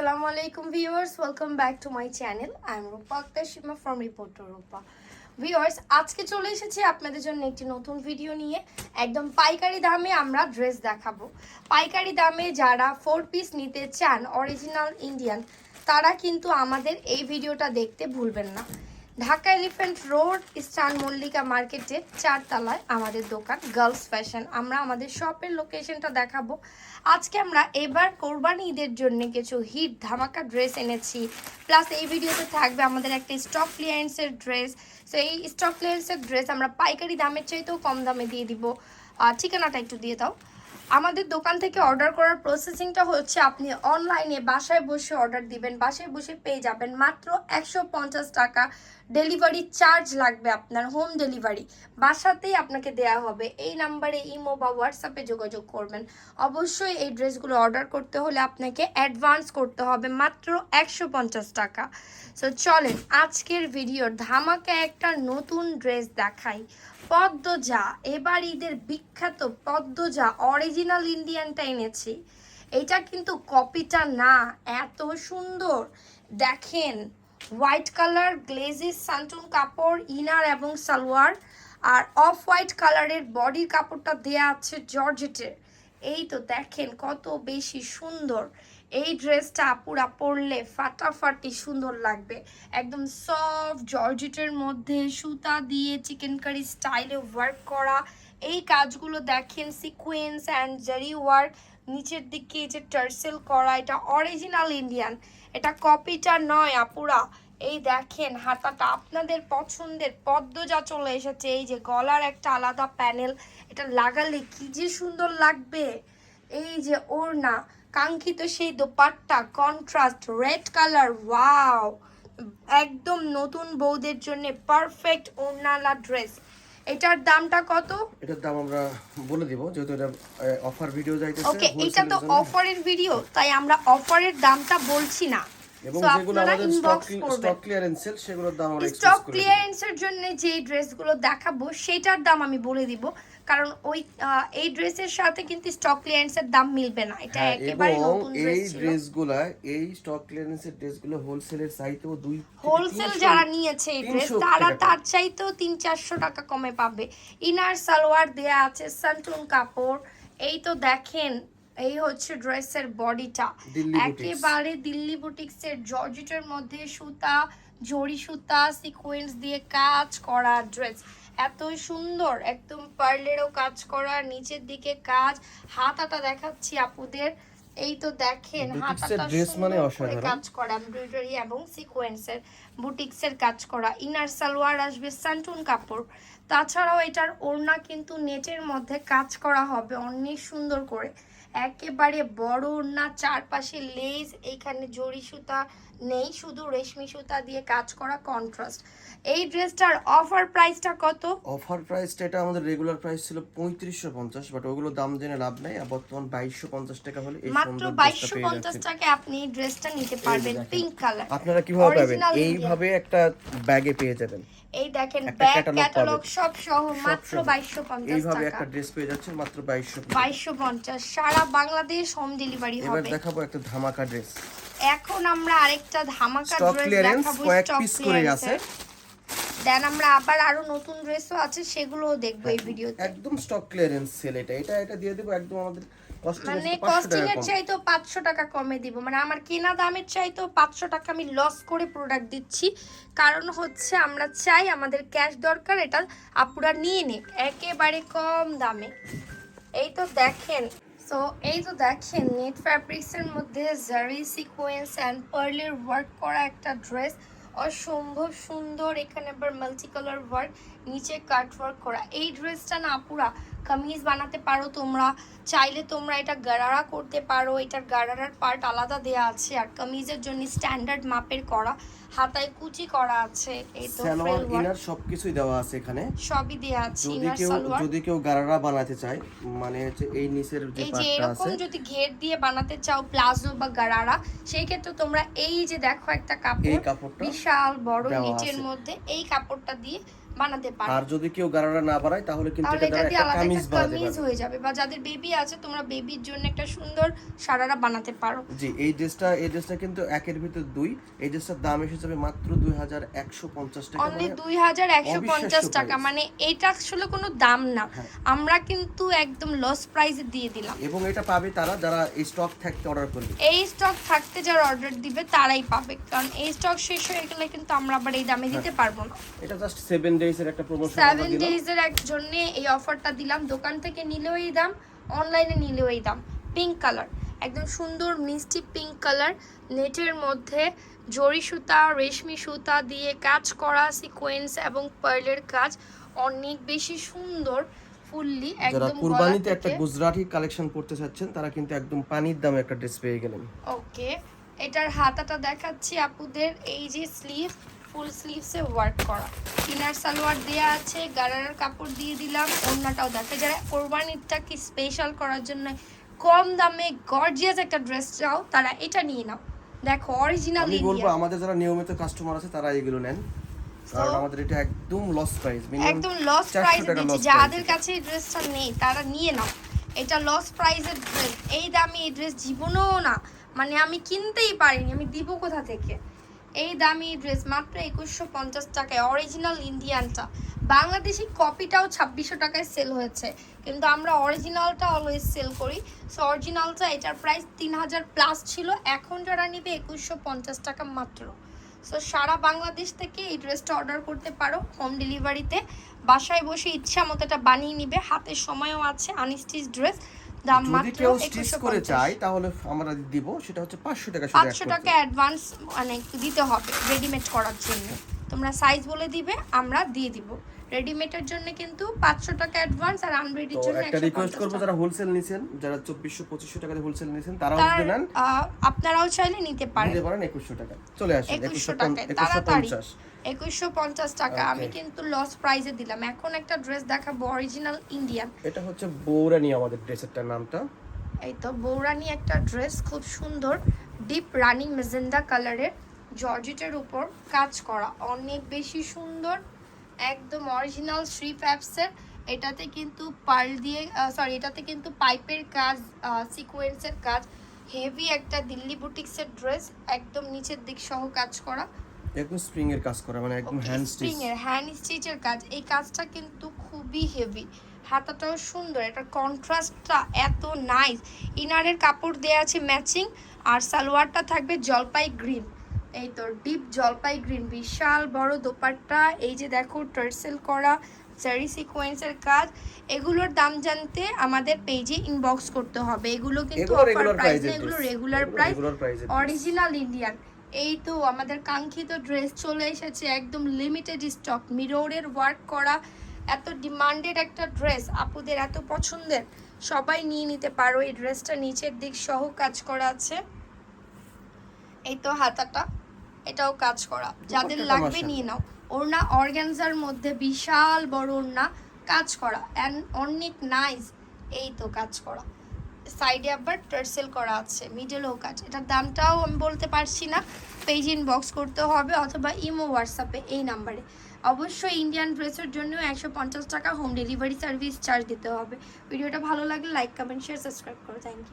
Assalamu viewers welcome back to my channel I am Rupa Akter Sima from reporter Rupa viewers, আজকে চলে এসেছি আপনাদের জন্য একটি নতুন ভিডিও নিয়ে। একদম পাইকারি দামে আমরা ড্রেস দেখাবো। পাইকারি দামে যারা ফোর পিস নিতে চান অরিজিনাল ইন্ডিয়ান তারা কিন্তু আমাদের এই ভিডিওটা দেখতে ভুলবেন না। Dhaka Elephant Road Eastern Mallika মার্কেটে চারতলায় আমাদের দোকান, গার্লস ফ্যাশন। আমরা আমাদের শপের লোকেশনটা দেখাবো। আজকে আমরা এবার কোরবানি ঈদের জন্য কিছু হিট ধামাকা ড্রেস এনেছি। প্লাস এই ভিডিওতে থাকবে আমাদের একটা স্টক ক্লিয়ারেন্সের ড্রেস সো এই স্টক ক্লিয়ারেন্সের ড্রেস আমরা পাইকারি দামের চাইতেও কম দামে দিয়ে দিব। ঠিকানাটা একটু দিয়ে দাও। আমাদের দোকান থেকে অর্ডার করার প্রসেসিংটা হচ্ছে আপনি অনলাইনে বাসায় বসে অর্ডার দিবেন, বাসায় বসে পেয়ে যাবেন মাত্র একশো পঞ্চাশ টাকা ডেলিভারি চার্জ লাগবে আপনার হোম ডেলিভারি বাসাতেই আপনাকে দেয়া হবে। এই নাম্বারে ইমো বা হোয়াটসঅ্যাপে যোগাযোগ করবেন। অবশ্যই এই ড্রেসগুলো অর্ডার করতে হলে আপনাকে অ্যাডভান্স করতে হবে মাত্র একশো পঞ্চাশ টাকা। সো চলেন আজকের ভিডিওর ধামাকে একটা নতুন ড্রেস দেখাই। পদ্মজা, এবার ঈদের বিখ্যাত পদ্মজা অরিজিনাল ইন্ডিয়ানটা এনেছি। এটা কিন্তু কপিটা না, এত সুন্দর। দেখেন হোয়াইট কালার গ্লেজেস সান্টুন কাপড় ইনার এবং সালোয়ার, আর অফ হোয়াইট কালারের বডির কাপড়টা দেয়া আছে জর্জেটের এই তো দেখেন, কত বেশি সুন্দর। এই ড্রেসটা আপুরা পরলে ফাটাফাটি সুন্দর লাগবে। একদম সফট জর্জেটের মধ্যে সুতা দিয়ে চিকেন কারি স্টাইলে ওয়ার্ক করা। এই কাজগুলো দেখেন সিকোয়েন্স অ্যান্ড জারি ওয়ার্ক নিচের দিকে এই যে টার্সেল করা, এটা অরিজিনাল ইন্ডিয়ান এটা কপিটা নয় আপুরা। এই দেখেন হাতাটা আপনাদের পছন্দের পদ্মজা চলে এসেছে। এই যে গলার একটা আলাদা প্যানেল এটা লাগালে কি যে সুন্দর লাগবে। এই যে ওড়না। কাঙ্ক্ষিত সেই dupatta contrast red colour wow একদম নতুন বউদের জন্য পারফেক্ট ওনালা ড্রেস এটার দামটা কত? এটার দাম আমরা বলে দিব যেহেতু এটা অফার ভিডিও যাইতেছে ওকে এটা তো অফারের ভিডিও তাই আমরা অফারের দামটা বলছি না। এবং যেগুলো আমাদের স্টক স্টক ক্লিয়ারেন্স সেল সেগুলোর দাম আমরা স্টক ক্লিয়ারেন্সের জন্য যে ড্রেসগুলো দেখাবো সেটার দাম আমি বলে দিব। কারণ ওই এই ড্রেসের সাথে কিন্তু স্টক ক্লিয়ারেন্সের দাম মিলবে না। এটা হ্যাঁ, একেবারে নতুন এই ড্রেস ড্রেসগুলা এই স্টক ক্লিয়ারেন্সের ড্রেসগুলো হোলসেলের চাইতেও দুই হোলসেল যারা নিয়েছে এই ড্রেস তারা তার চাইতেও তিন চারশো টাকা কমে পাবে। ইনার সালোয়ার দেয়া আছে সান্টুন কাপড়। এই তো দেখেন এই হচ্ছে ড্রেসের বডিটা। একেবারে দিল্লি বুটিক্সের জর্জেটের মধ্যে সুতা জড়ি সুতা সিকোয়েন্স দিয়ে কাজ করা ড্রেস এত সুন্দর একদম পার্লেরও কাজ করা নিচের দিকে কাজ। হাত হাতাটা দেখাচ্ছি আপুদের। এই তো দেখেন হাতাটা মানে অসাধারণ। কাজ করা এমব্রয়ডারি এবং সিকোয়েন্সের বুটিক্সের কাজ করা। ইনার সালোয়ার আসবে সান্টুন কাপড়। তাছাড়াও এটার ওড়না কিন্তু নেটের মধ্যে কাজ করা হবে অনেক সুন্দর করে। একেবারে বড় ওড়না চারপাশে লেস এইখানে জড়ি সুতা নেই শুধু রেশমি সুতা দিয়ে কাজ করা কন্ট্রাস্ট এই ড্রেসটার অফার প্রাইসটা কত? অফার প্রাইসটা এটা আমাদের রেগুলার প্রাইস ছিল পঁয়ত্রিশশো পঞ্চাশ বাট ওগুলো দাম জেনে লাভ নাই আর বর্তমান বাইশশো পঞ্চাশ টাকা হলে মাত্র বাইশশো পঞ্চাশ টাকায় আপনি এই ড্রেসটা নিতে পারবেন পিঙ্ক কালার আপনারা কীভাবে পাবেন। এইভাবে একটা ব্যাগে পেয়ে যাবেন। এই দেখেন ব্যাগ ক্যাটালগ সব সহ মাত্র। বাইশশো পঞ্চাশ এইভাবে একটা ড্রেস পেয়ে যাচ্ছেন মাত্র বাইশশো বাইশশো পঞ্চাশ সারা বাংলাদেশ হোম ডেলিভারি এবার দেখাবো একটা ধামাকা ড্রেস এখন আমরা আরেকটা ধামাকা স্টক ড্রেস ক্লিয়ারেন্স দেখাবো কয়েক পিস করেই আছে। দেন আমরা আবার আরও নতুন ড্রেসও আছে সেগুলোও দেখব এই ভিডিওতে। একদম স্টক ক্লিয়ারেন্স সেল এটা। এটা এটা দিয়ে দেবো একদম আমাদের মানে কস্টিং এর চাইতেও পাঁচশো টাকা কমে দিব। মানে আমার কেনা দামের চাইতেও পাঁচশো টাকা আমি লস করে প্রোডাক্ট দিচ্ছি। কারণ হচ্ছে আমরা চাই আমাদের ক্যাশ দরকার এটা আপুরা নিয়ে নিক। একেবারে কম দামে। এই তো দেখেন। সো এই তো দেখেন নেট ফ্যাব্রিক্সের মধ্যে জারি সিকোয়েন্স অ্যান্ড পার্লের ওয়ার্ক করা একটা ড্রেস অসম্ভব সুন্দর, এখানে আবার মাল্টি কালার ওয়ার্ক নিচে কাট ওয়ার্ক করা। এই ড্রেসটা না পুরা কামিজ বানাতে পারো তোমরা চাইলে তোমরা এটা গারারা করতে পারো। এটার গারারার পার্ট আলাদা দেয়া আছে আর কামিজের জন্য স্ট্যান্ডার্ড মাপের করা হাতায় কুচি করা আছে এই তো সালোয়ার ইনার সবকিছুই দেওয়া আছে এখানে। সবই দেয়া আছে যদি কেউ যদি কেউ গারারা বানাতে চায় মানে হচ্ছে এই নিচের যে পার্টটা আছে এই যে এরকম যদি ঘের দিয়ে বানাতে চাও প্লাজো বা গারারা সেই ক্ষেত্রে তোমরা এই যে দেখো একটা এই কাপড় কাপড়টা বিশাল বড় নিচের মধ্যে এই কাপড়টা দিয়ে বানাতে পারো। আর যদি কেউ গাড়ারা না বাড়ায় তাহলে কিন্তু এটা দ্বারা একটা কামিজ বানাতে কামিজ হয়ে যাবে। বা যাদের বেবি আছে তোমরা বেবির জন্য একটা সুন্দর সারারা বানাতে পারো। জি এই ড্রেসটা এই ড্রেসটা কিন্তু একের ভিতর দুই। এই ড্রেসটার দাম এসে যাবে মাত্র দুই হাজার একশো পঞ্চাশ টাকা। অনলি মানে পঞ্চাশ অবিশ্বাস্য টাকা। মানে এটা আসলে কোনো দাম না। হ্যাঁ। আমরা কিন্তু একদম লস প্রাইসে দিয়ে দিলাম। এবং এটা পাবে তারা যারা এই স্টক থাকতে অর্ডার করবে। এই স্টক থাকতে যারা অর্ডার দিবে তারাই পাবে। কারণ এই স্টক শেষ হয়ে গেলে কিন্তু আমরা আবার এই দামে দিতে পারব না। এটা জাস্ট সেভেন ডেজ এর একটা প্রমোশন সেভেন ডেজ এর এক জন্য এই অফারটা দিলাম। দোকান থেকে নিলেও এই দাম অনলাইনে নিলেও এই দাম। পিঙ্ক কালার একদম সুন্দর মিষ্টি পিঙ্ক কালার নেটের মধ্যে জরি সুতা রেশমি সুতা দিয়ে কাজ করা সিকোয়েন্স এবং পার্লের কাজ অনেক বেশি সুন্দর ফুললি একদম কুরবানিতে একটা গুজরাটি কালেকশন করতে চাচ্ছেন তারা কিন্তু একদম পানির দামে একটা ড্রেস পেয়ে গেলেন। ওকে এটার হাতাটা দেখাচ্ছি আপুদের এই যে স্লিভ ফুল স্লিভসে ওয়ার্ক করা। ইনার সালোয়ার দেয়া আছে গারার কাপড় দিয়ে দিলাম ওড়নাটাও দেখে যারা কোরবানিটাকে স্পেশাল করার জন্য কম দামে গর্জিয়াস একটা ড্রেস চাও তারা এটা নিয়ে নাও। দেখো অরিজিনাল আমি বলব আমাদের যারা নিয়মিত কাস্টমার আছে তারা এগুলো নেন। কারণ আমাদের এটা একদম লস প্রাইস একদম লস 400 প্রাইসে দিচ্ছি যাদের কাছে এই ড্রেসটা নেই তারা নিয়ে নাও। এটা লস প্রাইসের ড্রেস এই দামে এই ড্রেস জীবনেও না। মানে আমি কিনতেই পারিনি আমি দিব কোথা থেকে? এই দামি ড্রেস মাত্র একুশশো পঞ্চাশ টাকায় অরিজিনাল ইন্ডিয়ানটা বাংলাদেশি কপিটাও ছাব্বিশশো টাকায় সেল হয়েছে। কিন্তু আমরা অরিজিনালটা অলওয়েজ সেল করি। সো অরিজিনালটা এটার প্রাইস তিন হাজার প্লাস ছিল। এখন যারা নিবে একুশশো পঞ্চাশ টাকা মাত্র। সো সারা বাংলাদেশ থেকে এই ড্রেসটা অর্ডার করতে পারো হোম ডেলিভারিতে বাসায় বসে ইচ্ছা মতো এটা বানিয়ে নিবে। হাতের সময়ও আছে আনস্টিচ ড্রেস দাম যদি কেউ স্টিচ করে চায় তাহলে আমরা দিব সেটা হচ্ছে 500 টাকা পাঁচশো টাকা অ্যাডভান্স মানে দিতে হবে রেডিমেড করার জন্য। তোমরা সাইজ বলে দিবে আমরা দিয়ে দিব। রেডিমেডের জন্য কিন্তু পাঁচশো টাকা অ্যাডভান্স আর আনরেডির জন্য একটা রিকোয়েস্ট করব যারা হোলসেল নিছেন যারা 2400 2500 টাকা হোলসেল নিছেন তারাও যদি নেন আপনারাও চাইলে নিতে পারেন নিতে পারেন। 2100 টাকা। চলে আসেন একুশশো 2100 টাকায় তাড়াতাড়ি। 2150 একুশশো পঞ্চাশ টাকা। আমি. কিন্তু লস প্রাইসে দিলাম। এখন একটা ড্রেস দেখাবো অরিজিনাল ইন্ডিয়ান এটা হচ্ছে বৌরানি আমাদের ড্রেসেরটার নামটা। এই তো বৌরানি একটা ড্রেস খুব সুন্দর। ডিপ রানিং মেজেন্ডা কালারের জর্জেটের উপর কাজ করা। অনেক বেশি সুন্দর। একদম অরিজিনাল শ্রী ফ্যাপসের এটাতে কিন্তু পার্ল দিয়ে সরি এটাতে কিন্তু পাইপের কাজ সিকোয়েন্সের কাজ। হেভি একটা দিল্লি বুটিক্সের ড্রেস একদম নিচের দিক সহ কাজ করা। একদম স্প্রিং এর কাজ করা মানে একদম হ্যান্ড স্টিচ স্প্রিং এর হ্যান্ড স্টিচের কাজ এই কাজটা কিন্তু খুবই হেভি হাতাটাও সুন্দর এটা কন্ট্রাস্টটা এত নাইস ইনারের কাপড় দেয়া আছে ম্যাচিং আর সালোয়ারটা থাকবে জলপাই গ্রিন এই তো ডিপ জলপাই গ্রিন বিশাল বড় দোপাট্টা এই যে দেখো টার্সেল করা জারি সিকোয়েন্সের কাজ এগুলোর দাম জানতে আমাদের পেজে ইনবক্স করতে হবে। এগুলো কিন্তু অফার প্রাইস এগুলো রেগুলার প্রাইস অরিজিনাল ইন্ডিয়ান এই তো আমাদের কাঙ্ক্ষিত ড্রেস চলে এসেছে একদম লিমিটেড স্টক মিররের ওয়ার্ক করা এত ডিমান্ডেড একটা ড্রেস আপুদের এত পছন্দের। সবাই নিয়ে নিতে পারো এই ড্রেসটা নিচের দিক সহ কাজ করা আছে। এই তো হাতাটা এটাও কাজ করা। যাদের লাগবে নিয়ে নাও। ওড়না অর্গানজার মধ্যে বিশাল বড় ওড়না কাজ করা। অ্যান্ড অনেক নাইস এই তো কাজ করা। সাইডে আবার টার্সেল করা আছে মিডলেও কাজ এটার দামটাও আমি বলতে পারছি না। পেজ ইনবক্স করতে হবে অথবা ইমো হোয়াটসঅ্যাপে এই নাম্বারে অবশ্যই ইন্ডিয়ান ড্রেসের জন্য একশো পঞ্চাশ টাকা হোম ডেলিভারি সার্ভিস চার্জ দিতে হবে। ভিডিওটা ভালো লাগলে লাইক কমেন্ট শেয়ার সাবস্ক্রাইব করো। Thank you